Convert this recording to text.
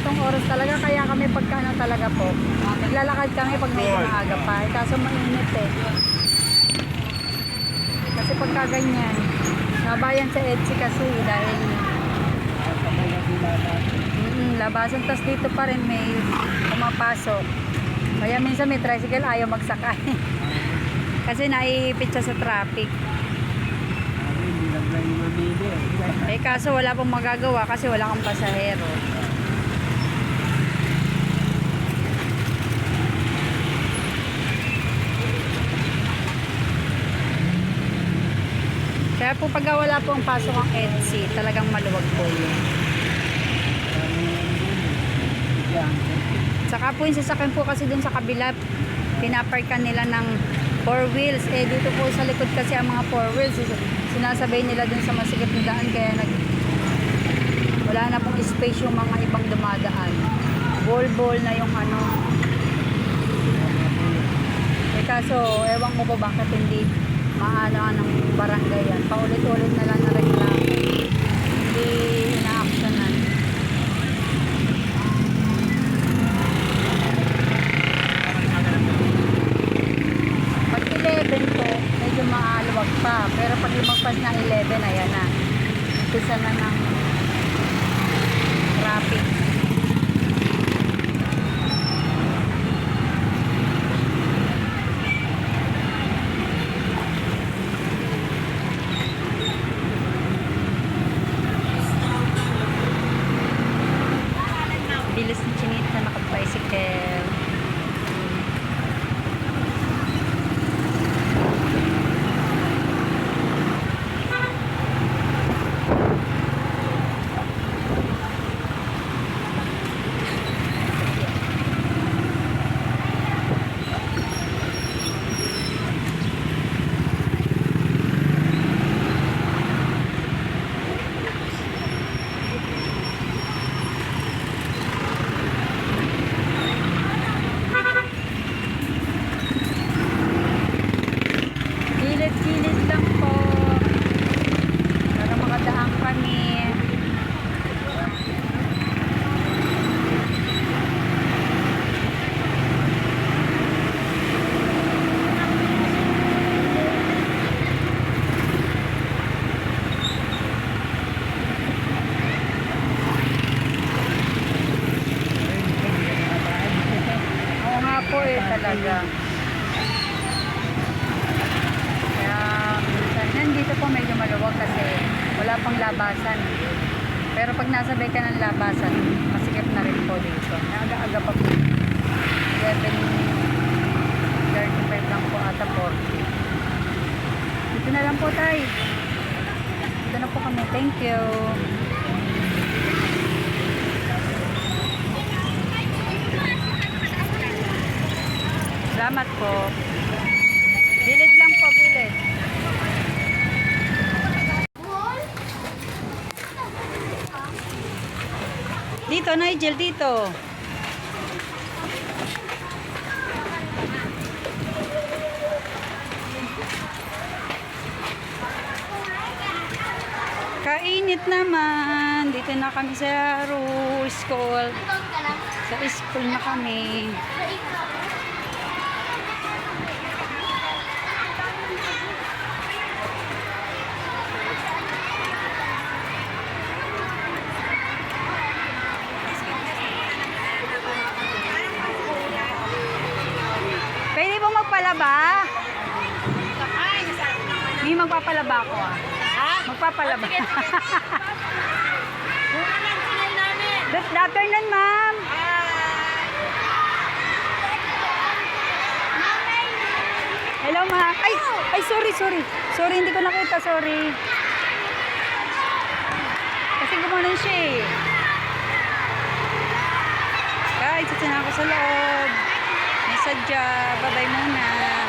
gantong oras talaga, kaya kami pagka ano talaga po. Naglalakad kami pag medyo maaga pa. Eh, kaso mainit eh. Kasi pagka ganyan, nabayan sa EDSI kasi dahil mm, labasan. Tapos dito pa rin may pumapasok. Kaya minsan may tricycle ayaw magsakay. kasi naiipit siya sa traffic. Eh kaso wala pong magagawa kasi wala kang pasahero. Kaya po pag wala pong pasok ang EDSI, talagang maluwag po yun. Saka po yung sasakyan po kasi dun sa kabila, pinaparkan nila ng four wheels. Eh dito po sa likod kasi ang mga four wheels, sinasabay nila dun sa masikip na daan kaya nag wala na pong space yung mga ibang dumadaan. Bol-bol na yung ano. Eh kaso, ewan ko ba bakit hindi maano ng barangay yan. Paulit-ulit na lang na reklamo. Hindi ina-actionan. Pag 11 po, medyo maaluwag pa. Pero pag lumagpas na 11, ayan na. Umpisa na ng traffic. Talaga. Kaya minsan, nandito po medyo maluwag kasi wala pang labasan. Pero pag nasabay ka ng labasan, masikip na rin po dito. Aga-aga pa po. 11, 35 lang po ata 40. Dito na lang po tayo. Dito na po kami. Thank you. Salamat po. Gilid lang po, gilid. Dito, Nigel, dito. Kainit naman. Dito na kami sa Rule School. Sa school na kami. Bang magpalaba? Hindi magpapalaba ako ah. Ha? Magpapalaba. Good afternoon, ma'am. Hello, ma'am. Ay, ay, sorry, sorry. Sorry, hindi ko nakita, sorry. Kasi gumanon siya eh. Guys, isa na ako sa loob sadya. Bye-bye muna.